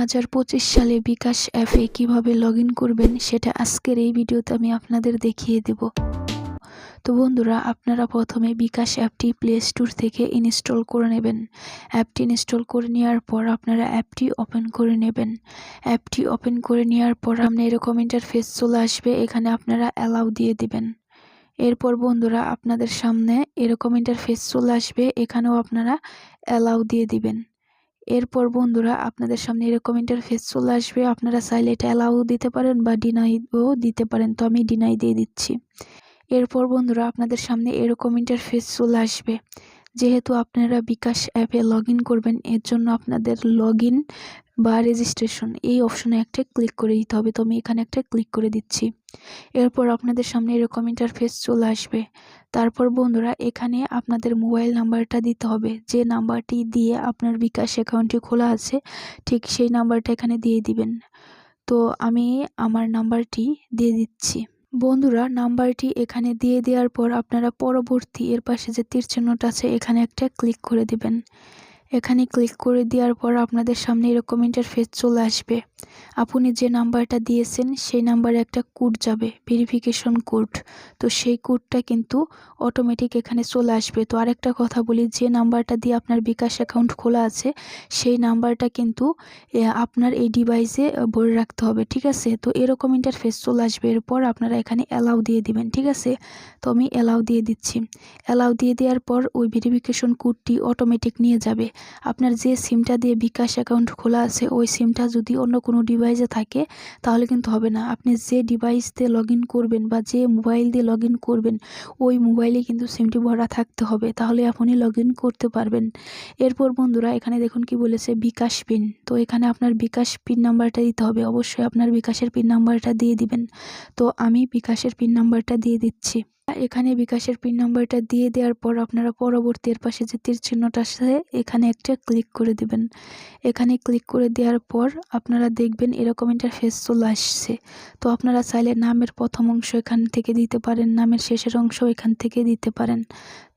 হাজার পঁচিশ সালে বিকাশ অ্যাপে কীভাবে লগ করবেন সেটা আজকের এই ভিডিওতে আমি আপনাদের দেখিয়ে দেব। তো বন্ধুরা, আপনারা প্রথমে বিকাশ অ্যাপটি প্লে স্টোর থেকে ইনস্টল করে নেবেন। অ্যাপটি ইনস্টল করে নেওয়ার পর আপনারা অ্যাপটি ওপেন করে নেবেন। অ্যাপটি ওপেন করে নেওয়ার পর আপনি এরকম ইন্টারফেস চলে আসবে, এখানে আপনারা অ্যালাউ দিয়ে দিবেন। এরপর বন্ধুরা, আপনাদের সামনে এরকম ইন্টারফেস চলে আসবে, এখানেও আপনারা অ্যালাউ দিয়ে দিবেন। এরপর বন্ধুরা আপনাদের সামনে এরকম ইন্টারফেস চলে আসবে। আপনারা চাইলে এটা অ্যালাউ দিতে পারেন বা ডিনাইও দিতে পারেন। তো আমি ডিনাই দিয়ে দিচ্ছি। এরপর বন্ধুরা আপনাদের সামনে এরকম ইন্টারফেস চলে আসবে। যেহেতু আপনারা বিকাশ অ্যাপে লগ করবেন, এর জন্য আপনাদের লগ বা রেজিস্ট্রেশন এই অপশনে একটা ক্লিক করে দিতে হবে। তো আমি এখানে একটা ক্লিক করে দিচ্ছি। এরপর আপনাদের সামনে এরকম ইন্টারফেস চলে আসবে। তারপর বন্ধুরা, এখানে আপনাদের মোবাইল নাম্বারটা দিতে হবে। যে নাম্বারটি দিয়ে আপনার বিকাশ অ্যাকাউন্টটি খোলা আছে, ঠিক সেই নাম্বারটা এখানে দিয়ে দিবেন। তো আমি আমার নাম্বারটি দিয়ে দিচ্ছি। বন্ধুরা নাম্বারটি এখানে দিয়ে দেওয়ার পর আপনারা পরবর্তী এর পাশে যে তীর চিহ্নটা আছে, এখানে একটা ক্লিক করে দিবেন। এখানে ক্লিক করে দেওয়ার পর আপনাদের সামনে এরকম ইন্টারফেস চলে আসবে। আপনি যে নাম্বারটা দিয়েছেন, সেই নাম্বারে একটা কোড যাবে ভেরিফিকেশন কোড। তো সেই কোডটা কিন্তু অটোমেটিক এখানে চলে আসবে। তো আরেকটা কথা বলি, যে নাম্বারটা দিয়ে আপনার বিকাশ অ্যাকাউন্ট খোলা আছে, সেই নাম্বারটা কিন্তু আপনার এই ডিভাইসে ভরে রাখতে হবে, ঠিক আছে? তো এরকম ইন্টারফেস চলে আসবে, এরপর আপনারা এখানে অ্যালাউ দিয়ে দিবেন, ঠিক আছে? তো আমি অ্যালাউ দিয়ে দিচ্ছি। অ্যালাউ দিয়ে দেওয়ার পর ওই ভেরিফিকেশন কোডটি অটোমেটিক নিয়ে যাবে। আপনার যে সিমটা দিয়ে বিকাশ অ্যাকাউন্ট খোলা আছে, ওই সিমটা যদি অন্য কোনো ডিভাইসে থাকে, তাহলে কিন্তু হবে না। আপনি যে ডিভাইস দিয়ে লগ করবেন বা যে মোবাইল দিয়ে লগ ইন করবেন, ওই মোবাইলে কিন্তু সিমটি ভরা থাকতে হবে। তাহলে আপনি লগ ইন করতে পারবেন। এরপর বন্ধুরা, এখানে দেখুন কি বলেছে, বিকাশ পিন তো এখানে আপনার বিকাশ পিন নাম্বারটা দিতে হবে। অবশ্যই আপনার বিকাশের পিন নাম্বারটা দিয়ে দিবেন। তো আমি বিকাশের পিন নাম্বারটা দিয়ে দিচ্ছি। এখানে বিকাশের পিন নাম্বারটা দিয়ে দেওয়ার পর আপনারা পরবর্তী এর পাশে যে তীর চিহ্নটা আছে, এখানে একটা ক্লিক করে দিবেন। এখানে ক্লিক করে দেওয়ার পর আপনারা দেখবেন এরকম ইন্টারফেস চলে আসছে। তো আপনারা চাইলে নামের প্রথম অংশ এখান থেকে দিতে পারেন, নামের শেষের অংশ এখান থেকে দিতে পারেন।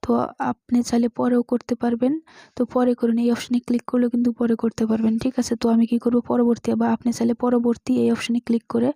তো আপনি চাইলে পরেও করতে পারবেন। তো পরে করুন, এই অপশানে ক্লিক করলেও কিন্তু পরে করতে পারবেন, ঠিক আছে? তো আমি কি করব পরবর্তী, বা আপনি চাইলে পরবর্তী এই অপশানে ক্লিক করে